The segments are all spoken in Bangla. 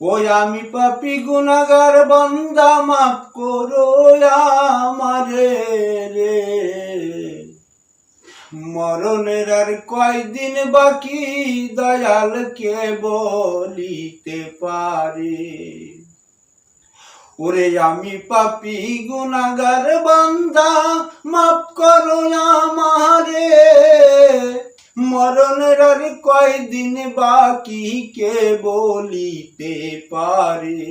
ওই আমি পাপি গুনাগার বন্দা মাফ করো আমারে রে। মরণের আর কয়দিন বাকি, দয়াল কে বলিতে পারে? ওরে আমি পাপি গুনাগার বান্দা মাফ করো আমারে মরণের আর কয়দিন বাকি কে বলিতে পারে?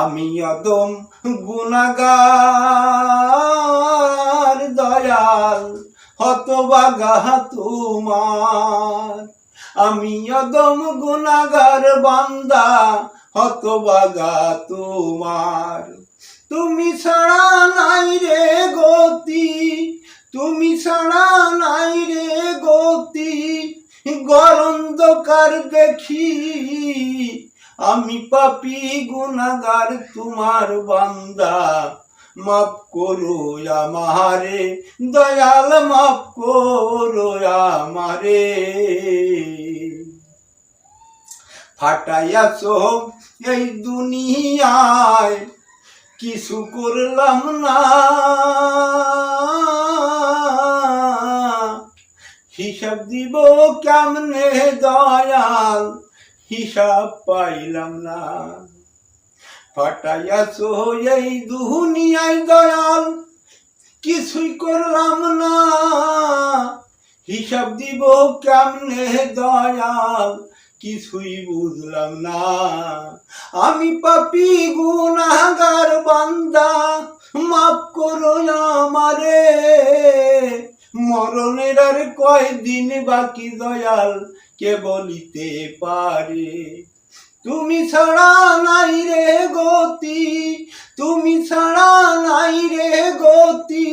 আমি অদম গুনাগার দয়াল, হতবাগা তোমার। আমি অদম গুনাগার বান্দা, হতবাগা তোমার। তুমি ছাড়া নাই রে গতি, তুমি ছাড়া নাই গরন্ধকার দেখি, আমি পাপি গুনাগার তোমার বান্দা। মাফ করো আমারে, দয়াল মাফ করো আমারে। ফাটাইয়াছ এই দুনিয়ায়, কিছু করলাম না। হিসাব দিব কেমনে দয়াল? হিসাব পাইলাম না। ফাটাইয়াছ এই দুনিয়ায় দয়াল। কিছুই করলাম না। হিসাব দিব কেমনে দয়াল? কিছুই বুঝলাম না। আমি পাপি গুনাগার বান্দা, মাফ করো আমারে। মরণের আর কয়দিন বাকি দয়াল কে বলিতে পারে? তুমি ছাড়া নাই রে গতি, তুমি ছাড়া নাই রে গতি,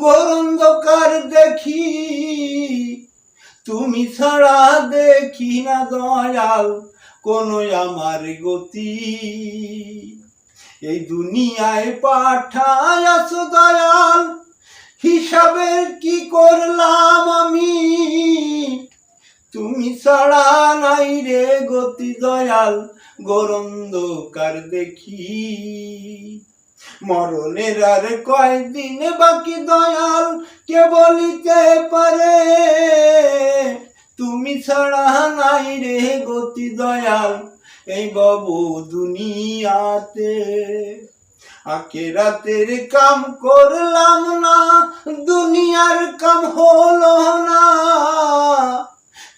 গরন্ধকার দেখি। তুমি ছাড়া দেখি না দয়াল কোন আমার গতি। এই দুনিয়ায় পাঠায় আছো দয়াল হিসাবের কি করলাম আমি? তুমি ছাড়া নাই রে গতি দয়াল, গরন্ধকার দেখি। মরণের আর কয়দিন বাকি দয়াল, কে বলিতে পারে? তুমি ছাড়া নাই রে গতি দয়াল, এই বাবু দুনিয়াতে। আকে রাতের কাম করলাম না, দুনিয়ার কাম হলো না।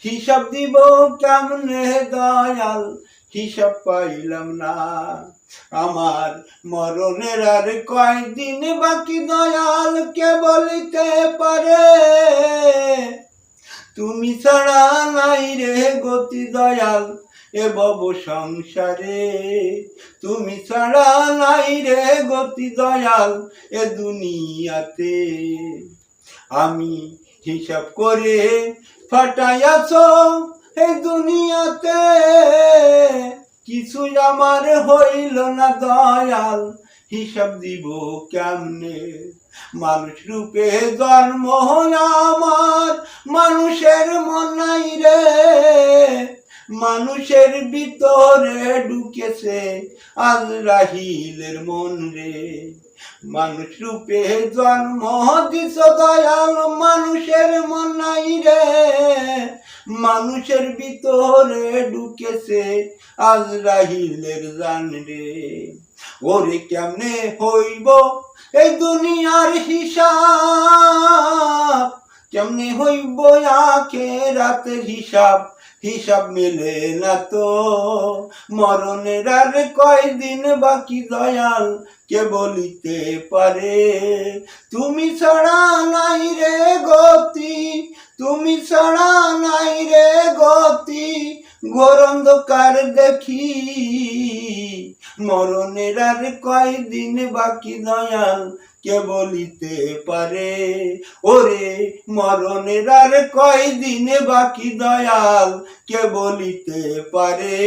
হিসাব দিব কেমনে দয়াল, হিসাব পাইলাম না। আমার মরণের আর কয়দিন বাকি দয়াল কে বলিতে পারে। তুমি ছাড়া নাই রে গতি দয়াল এ বব সংসারে, তুমি ছাড়া নাই রে গতি দয়াল এ দুনিয়াতে। আমি হিসাব করে ফাটাইয়াছ এই দুনিয়াতে কিছু আমার হইল না দয়াল। হিসাব দিব কেমনে? মানুষ রূপে জন্ম আমার, মানুষের মন নাই রে। মানুষের ভিতরে ঢুকেছে আজ রাহিলের মন রে মানুষ রূপে জন্ম দিছ দয়াল মানুষের মন নাই রে। মানুষের ভিতরে ঢুকেছে আজ রাহিলের জান রে ওরে কেমনে হইব এই দুনিয়ার হিসাব? কেমনে হইব আখে রাতের হিসাব? হিসাব মেলে না তো। মরণের আর কয়দিন বাকি দয়াল কে বলিতে পারে? তুমি ছাড়া নাই রে গতি, তুমি ছাড়া নাই রে গতি গরন্ধকার দেখি। মরণের আর কয়দিন বাকি দয়াল কে বলিতে পারে? ওরে মরণের আর কয়দিন বাকি দয়াল, কে বলিতে পারে?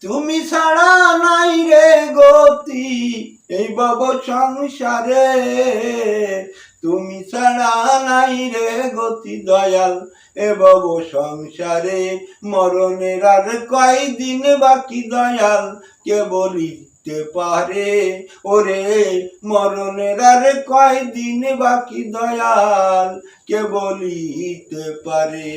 তুমি ছাড়া নাই রে গতি এই বাব সংসারে। তুমি ছাড়া নাই রে গতি দয়াল, এ বব সংসারে। মরণের আর কয়দিন বাকি দয়াল, কে বলিতে পারে। ওরে মরণের আর কয়দিন বাকি দয়াল কে বলিতে পারে?